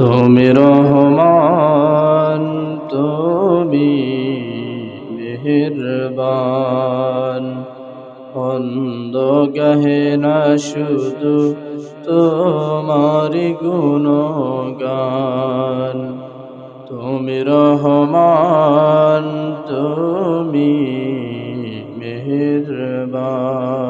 তুমি রহমান তুমি মেহেরবান। অন্ধ গাহে না শুধু তোমারি গুণগান। তুমি রহমান তুমি মেহেরবান।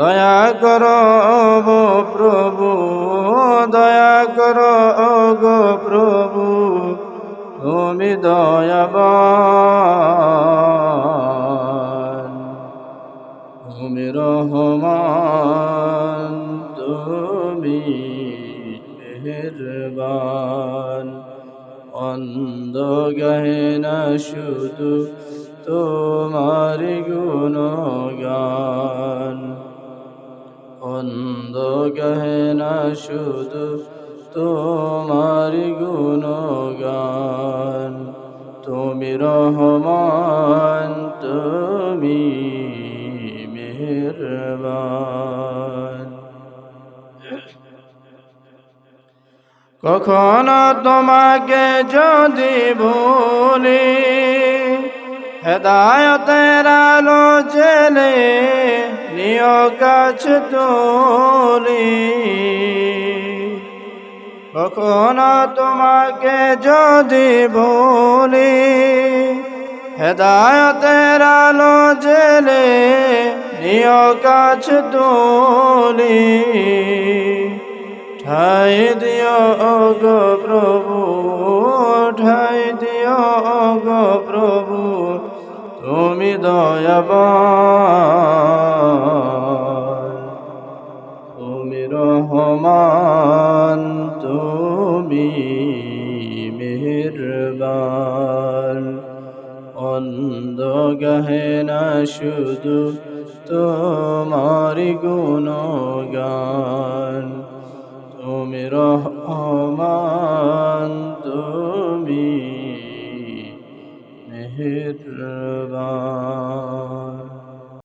দয়া করো গো প্রভু, দয়া করো গো প্রভু, তুমি দয়াবান, তুমি রহমান, তুমি মেহেরবান, অন্ধ গাহে না শুধু তোমার গুণগান। অন্ধ গাহে না শুধু তোমার গুণগান। তুমি রহমান, তুমি মেহরবান। কখনো তোমাকে যদি ভুলি, হেদায়তের আলো জেলে কাছে তোলি। কখনো তোমাকে যদি ভুলি হেদায়তের আলো জেলে নিয় কাছে তোলি। ঠাই দিও গো প্রভু, ঠাই দিও গো প্রভু, তুমি দয়াবান। রহমান তুমি মেহরবান। অন্ধ গাহে না শুধু তোমার গুণগান তুমি রহমান তুমি মেহের